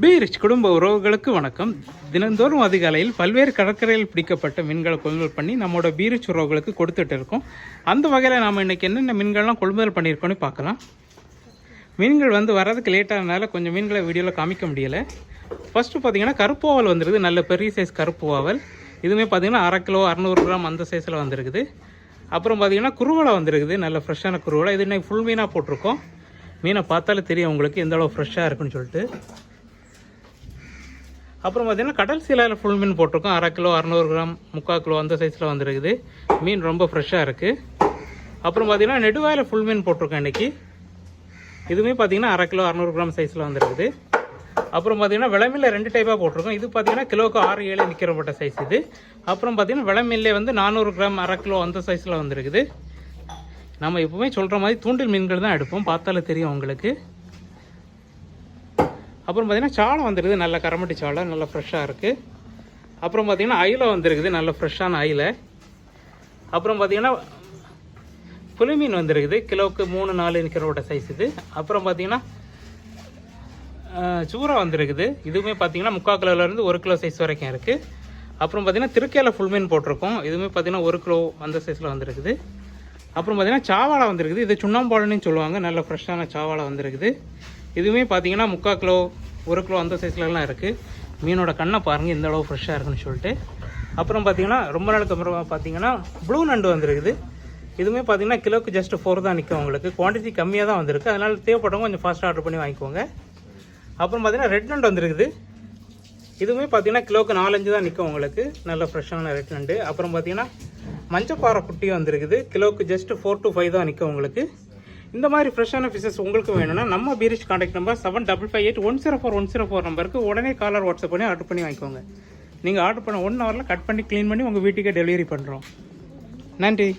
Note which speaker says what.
Speaker 1: பீரிச் குடும்ப உறவுகளுக்கு வணக்கம். தினந்தோறும் அதிகாலையில் பல்வேறு கடற்கரையில் பிடிக்கப்பட்ட மீன்களை கொள்முதல் பண்ணி நம்மளோட பீரிச் உறவுகளுக்கு கொடுத்துட்டு இருக்கோம். அந்த வகையில் நாம் இன்னைக்கு என்னென்ன மீன்கள்லாம் கொள்முதல் பண்ணியிருக்கோம்னு பார்க்கலாம். மீன்கள் வந்து வர்றதுக்கு லேட்டானதுனால கொஞ்சம் மீன்களை வீடியோவில் காமிக்க முடியலை. ஃபஸ்ட்டு பார்த்தீங்கன்னா கருப்பு வாவல் வந்துருது. நல்ல பெரிய சைஸ் கருப்பு இதுவுமே பார்த்தீங்கன்னா அரை கிலோ அறநூறு கிராம் அந்த சைஸில் வந்திருக்குது. அப்புறம் பார்த்தீங்கன்னா குருவலை வந்திருக்குது. நல்ல ஃப்ரெஷ்ஷான குருவலை இது இன்னைக்கு ஃபுல் மீனாக போட்டிருக்கோம். மீனை பார்த்தாலே தெரியும் உங்களுக்கு எந்த அளவு ஃப்ரெஷ்ஷாக இருக்குன்னு சொல்லிட்டு. அப்புறம் பார்த்திங்கன்னா கடல் சீலையில் ஃபுல் மீன் போட்டிருக்கோம். அரை கிலோ அறநூறு கிராம் முக்கால் கிலோ அந்த சைஸில் வந்துருக்குது. மீன் ரொம்ப ஃப்ரெஷ்ஷாக இருக்குது அப்புறம் பார்த்திங்கன்னா நெடுவாயில் ஃபுல் மீன் போட்டிருக்கோம் இன்றைக்கி இதுவுமே பார்த்திங்கன்னா அரை கிலோ அறநூறு கிராம் சைஸில் வந்துருக்குது. அப்புறம் பார்த்திங்கன்னா விளமில்ல ரெண்டு டைப்பாக போட்டிருக்கோம். இது பார்த்திங்கன்னா கிலோக்கு ஆறு ஏழு நிற்கிறப்பட்ட சைஸ் இது. அப்புறம் பார்த்திங்கன்னா விளமில்லே வந்து நானூறு கிராம் அரை கிலோ அந்த சைஸில் வந்துருக்குது. நம்ம எப்பவுமே சொல்கிற மாதிரி தூண்டில் மீன்கள் தான் எடுப்போம். பார்த்தாலே தெரியும் உங்களுக்கு. அப்புறம் பார்த்தீங்கன்னா சாலை வந்துருக்குது. நல்ல கரமட்டி சாலை நல்லா ஃப்ரெஷ்ஷாக இருக்குது அப்புறம் பார்த்தீங்கன்னா அயில வந்துருக்குது. நல்ல ஃப்ரெஷ்ஷான அயில. அப்புறம் பார்த்தீங்கன்னா புலிமீன் வந்துருக்குது. கிலோவுக்கு மூணு நாலு நிற்கிறோட சைஸ் இது. அப்புறம் பார்த்தீங்கன்னா சூறா வந்திருக்குது. இதுவுமே பார்த்தீங்கன்னா முக்கால் கிலோலேருந்து ஒரு கிலோ சைஸ் வரைக்கும் இருக்குது அப்புறம் பார்த்தீங்கன்னா திருக்கையில் ஃபுல் மீன் போட்டிருக்கோம். இதுவுமே பார்த்தீங்கன்னா ஒரு கிலோ அந்த சைஸில் வந்திருக்குது. அப்புறம் பார்த்தீங்கன்னா சாவாழை வந்திருக்குது. இது சுண்ணாம்பாழன்னு சொல்லுவாங்க. நல்ல ஃப்ரெஷ்ஷான சாவாழை வந்திருக்குது. இதுவுமே பார்த்தீங்கன்னா முக்கால் கிலோ ஒரு கிலோ அந்த சைஸ்லலாம் இருக்குது மீனோட கண்ணை பாருங்கள் எந்த அளவு ஃப்ரெஷ்ஷாக இருக்குன்னு சொல்லிட்டு. அப்புறம் பார்த்தீங்கன்னா ரொம்ப நாளுக்கு அப்புறம் பார்த்தீங்கன்னா ப்ளூ நண்டு வந்துருக்குது. இதுவுமே பார்த்தீங்கன்னா கிலோக்கு ஜஸ்ட் ஃபோர் தான் நிற்கும் உங்களுக்கு. குவான்டிட்டி கம்மியாக தான் வந்திருக்கு. அதனால் தேவைப்பட்டவங்க கொஞ்சம் ஃபாஸ்ட்டாக ஆர்டர் பண்ணி வாங்கிக்கோங்க. அப்புறம் பார்த்தீங்கன்னா ரெட் நண்டு வந்திருக்குது. இதுவுமே பார்த்தீங்கன்னா கிலோக்கு நாலஞ்சு தான் நிற்கும் உங்களுக்கு. நல்ல ஃப்ரெஷ்ஷான ரெட் நண்டு. அப்புறம் பார்த்தீங்கன்னா மஞ்சப்பாறை குட்டி வந்திருக்குது. கிலோக்கு ஜஸ்ட் ஃபோர் டு ஃபைவ் தான் நிற்கும் உங்களுக்கு. இந்த மாதிரி ஃப்ரெஷ்ஷான ஃபிஷஸ் உங்களுக்கு வேணும்னா நம்ம பீரிஷ் contact number seven double five eight one zero four one zero four நம்பருக்கு உடனே காலர் வாட்ஸ்அப் பண்ணி ஆர்டர் பண்ணி வாங்கிக்கோங்க. நீங்கள் ஆர்டர் பண்ண ஒன் ஹவரில் கட் பண்ணி க்ளீன் பண்ணி உங்கள் வீட்டுக்கே டெலிவரி பண்ணுறோம் நன்றி.